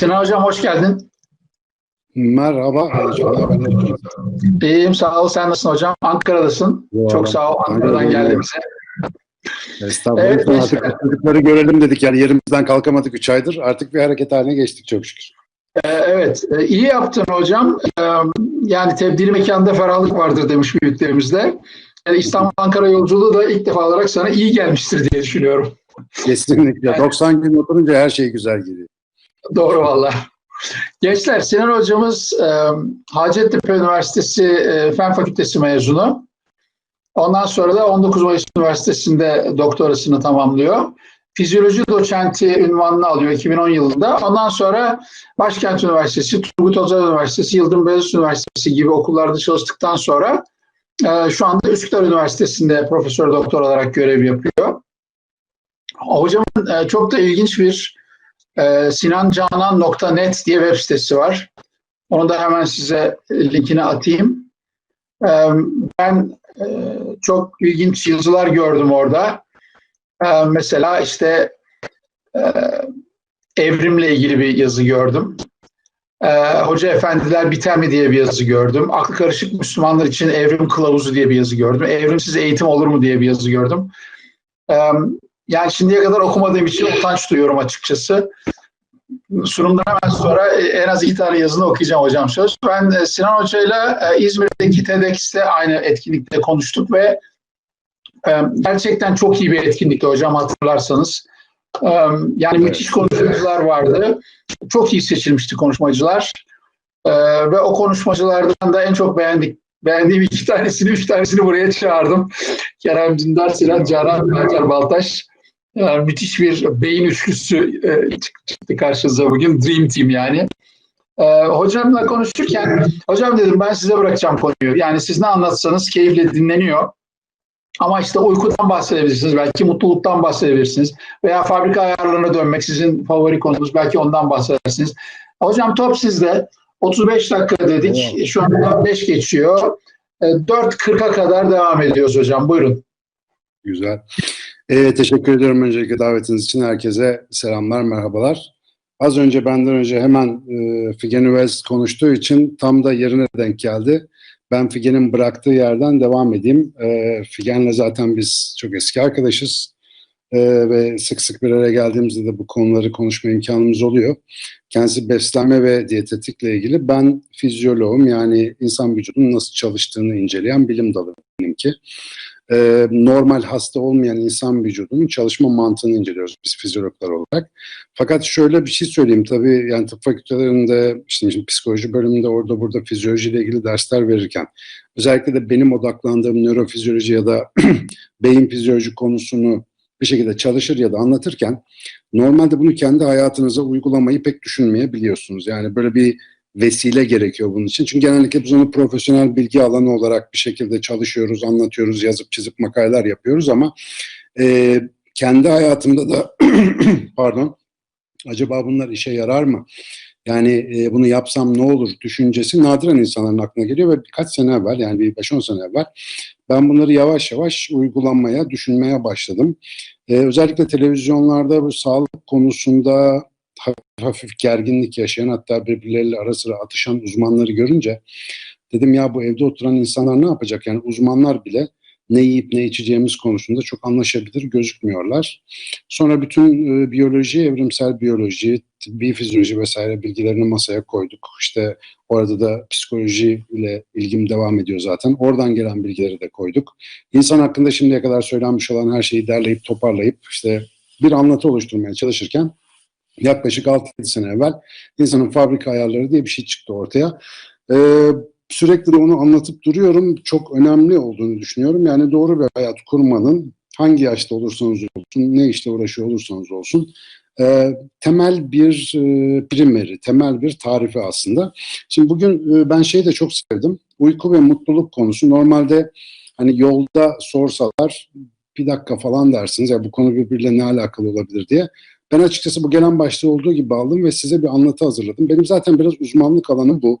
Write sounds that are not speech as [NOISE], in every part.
Sinan Hocam hoş geldin. Merhaba. İyiyim sağ ol. Sen nasılsın hocam? Ankara'dasın. Yo, Çok sağ ol. Ankara'dan Ankara'dayım. geldi bize. Estağfurullah. Evet, artık çocukları görelim dedik. Yani yerimizden kalkamadık 3 aydır. Artık bir hareket haline geçtik çok şükür. Ee, evet. e, iyi yaptın hocam. Ee, yani tebdili mekanda ferahlık vardır demiş büyüklerimizde. Yani İstanbul-Ankara yolculuğu da ilk defa olarak sana iyi gelmiştir diye düşünüyorum. Kesinlikle. Evet. 90 gün oturunca her şey güzel gidiyor. [LAUGHS] Doğru valla. Gençler Sinan hocamız e, Hacettepe Üniversitesi e, Fen Fakültesi mezunu. Ondan sonra da 19 Mayıs Üniversitesi'nde doktorasını tamamlıyor. Fizyoloji doçenti ünvanını alıyor 2010 yılında. Ondan sonra Başkent Üniversitesi, Turgut Özal Üniversitesi, Yıldırım Beyazıt Üniversitesi gibi okullarda çalıştıktan sonra e, şu anda Üsküdar Üniversitesi'nde profesör doktor olarak görev yapıyor. Hocamın çok da ilginç bir e, sinancanan.net diye web sitesi var. Onu da hemen size linkini atayım. E, ben e, çok ilginç yazılar gördüm orada. E, mesela işte e, evrimle ilgili bir yazı gördüm. Hoca Efendiler Biter mi diye bir yazı gördüm. Aklı karışık Müslümanlar için evrim kılavuzu diye bir yazı gördüm. Evrimsiz eğitim olur mu diye bir yazı gördüm. Yani şimdiye kadar okumadığım için utanç duyuyorum açıkçası. Sunumdan hemen sonra e, en az iki tane yazını okuyacağım hocam söz. Ben e, Sinan Hoca'yla e, İzmir'deki TEDx'te aynı etkinlikte konuştuk ve gerçekten çok iyi bir etkinlikti hocam hatırlarsanız. Yani müthiş konuşmacılar vardı. Çok iyi seçilmişti konuşmacılar. Ve o konuşmacılardan da en çok beğendik beğendiğim iki tanesini, üç tanesini buraya çağırdım. Kerem Dündar, Sinan Canan, Hacer Baltaş. Yani müthiş bir beyin üçlüsü e, çık- çıktı karşınıza bugün. Dream Team yani. E, hocamla konuşurken, hocam dedim ben size bırakacağım konuyu. Yani siz ne anlatsanız keyifle dinleniyor. Ama işte uykudan bahsedebilirsiniz, belki mutluluktan bahsedebilirsiniz. Veya fabrika ayarlarına dönmek sizin favori konunuz, belki ondan bahsedersiniz. Hocam top sizde. 35 dakika dedik. Şu anda 5 geçiyor. E, 4.40'a kadar devam ediyoruz hocam. Buyurun. Güzel. Ee, teşekkür ediyorum öncelikle davetiniz için. Herkese selamlar, merhabalar. Az önce benden önce hemen e, Figen Üvez konuştuğu için tam da yerine denk geldi. Ben Figen'in bıraktığı yerden devam edeyim. E, Figen'le zaten biz çok eski arkadaşız. E, ve sık sık bir araya geldiğimizde de bu konuları konuşma imkanımız oluyor. Kendisi beslenme ve diyetetikle ilgili. Ben fizyoloğum yani insan vücudunun nasıl çalıştığını inceleyen bilim dalı benimki e, normal hasta olmayan insan vücudunun çalışma mantığını inceliyoruz biz fizyologlar olarak. Fakat şöyle bir şey söyleyeyim tabii yani tıp fakültelerinde işte şimdi psikoloji bölümünde orada burada fizyolojiyle ilgili dersler verirken özellikle de benim odaklandığım nörofizyoloji ya da [CLEARS THROAT] beyin fizyoloji konusunu bir şekilde çalışır ya da anlatırken normalde bunu kendi hayatınıza uygulamayı pek düşünmeyebiliyorsunuz. Yani böyle bir vesile gerekiyor bunun için. Çünkü genellikle biz onu profesyonel bilgi alanı olarak bir şekilde çalışıyoruz, anlatıyoruz, yazıp çizip makaleler yapıyoruz ama e, kendi hayatımda da [CLEARS THROAT] pardon acaba bunlar işe yarar mı? Yani e, bunu yapsam ne olur düşüncesi nadiren insanların aklına geliyor ve birkaç sene evvel yani bir 5-10 sene evvel ben bunları yavaş yavaş uygulamaya, düşünmeye başladım. E, özellikle televizyonlarda bu sağlık konusunda hafif gerginlik yaşayan hatta birbirleriyle ara sıra atışan uzmanları görünce dedim ya bu evde oturan insanlar ne yapacak? Yani uzmanlar bile ne yiyip ne içeceğimiz konusunda çok anlaşabilir gözükmüyorlar. Sonra bütün e, biyoloji, evrimsel biyoloji, tıbbi fizyoloji vesaire bilgilerini masaya koyduk. İşte orada da psikoloji ile ilgim devam ediyor zaten. Oradan gelen bilgileri de koyduk. İnsan hakkında şimdiye kadar söylenmiş olan her şeyi derleyip toparlayıp işte bir anlatı oluşturmaya çalışırken yaklaşık 6-7 sene evvel insanın fabrika ayarları diye bir şey çıktı ortaya. Ee, sürekli de onu anlatıp duruyorum. Çok önemli olduğunu düşünüyorum. Yani doğru bir hayat kurmanın hangi yaşta olursanız olsun, ne işte uğraşıyor olursanız olsun e, temel bir e, primeri, temel bir tarifi aslında. Şimdi bugün e, ben şeyi de çok sevdim. Uyku ve mutluluk konusu. Normalde hani yolda sorsalar bir dakika falan dersiniz ya bu konu birbiriyle ne alakalı olabilir diye. Ben açıkçası bu gelen başta olduğu gibi aldım ve size bir anlatı hazırladım. Benim zaten biraz uzmanlık alanım bu.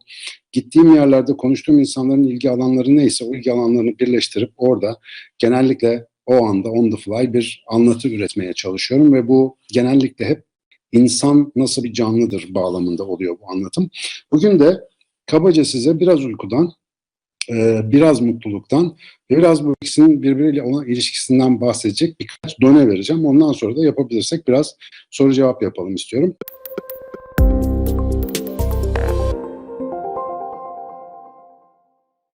Gittiğim yerlerde konuştuğum insanların ilgi alanları neyse o ilgi alanlarını birleştirip orada genellikle o anda on the fly bir anlatı üretmeye çalışıyorum ve bu genellikle hep insan nasıl bir canlıdır bağlamında oluyor bu anlatım. Bugün de kabaca size biraz uykudan, e, biraz mutluluktan ve biraz bu ikisinin birbiriyle olan ilişkisinden bahsedecek birkaç done vereceğim. Ondan sonra da yapabilirsek biraz soru cevap yapalım istiyorum.